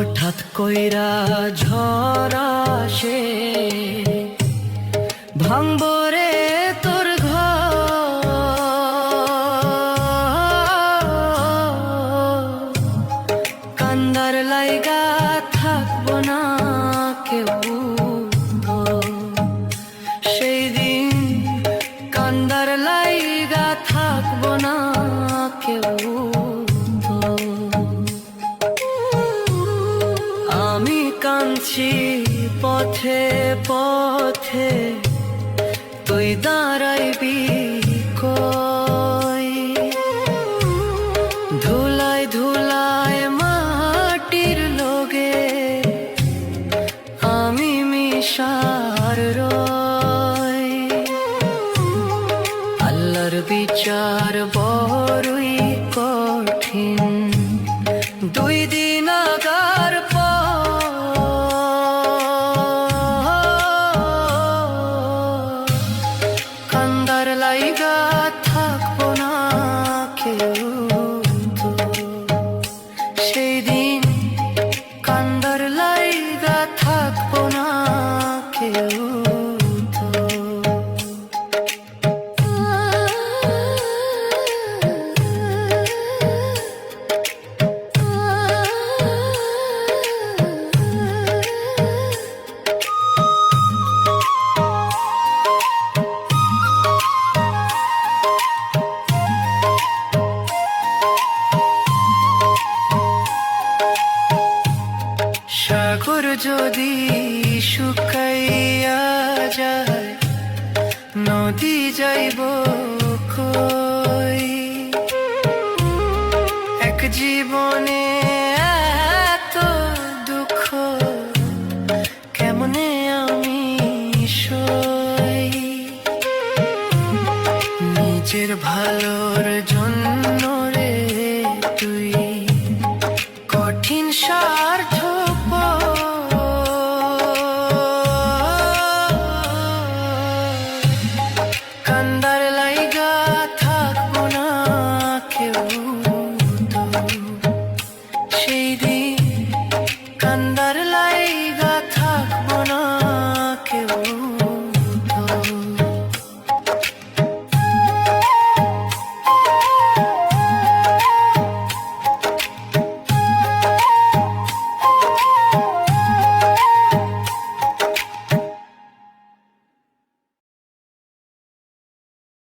হঠাৎ কইরা ঝরা সে ভাঙবরে তোর ঘর। কান্দার লাইগা থাকব না কেউ সেই দিন কান্দার লাইগা থাকব না কেউ কাঁদছি পথে পথে। তুই দাঁড়াইবি কই? ধুলায় ধুলায় মাটির লোগে আমি মিশার রই আল্লাহর বিচার বড়ই কঠিন। দুই দিন আগার যদি শুকাইয়া যায়, নদী যাইব খই এক জীবনে এত দুঃখ, কেমনে আমি সই? নিজের ভালোর জন্য রে তুই কঠিন সার্থক que vos.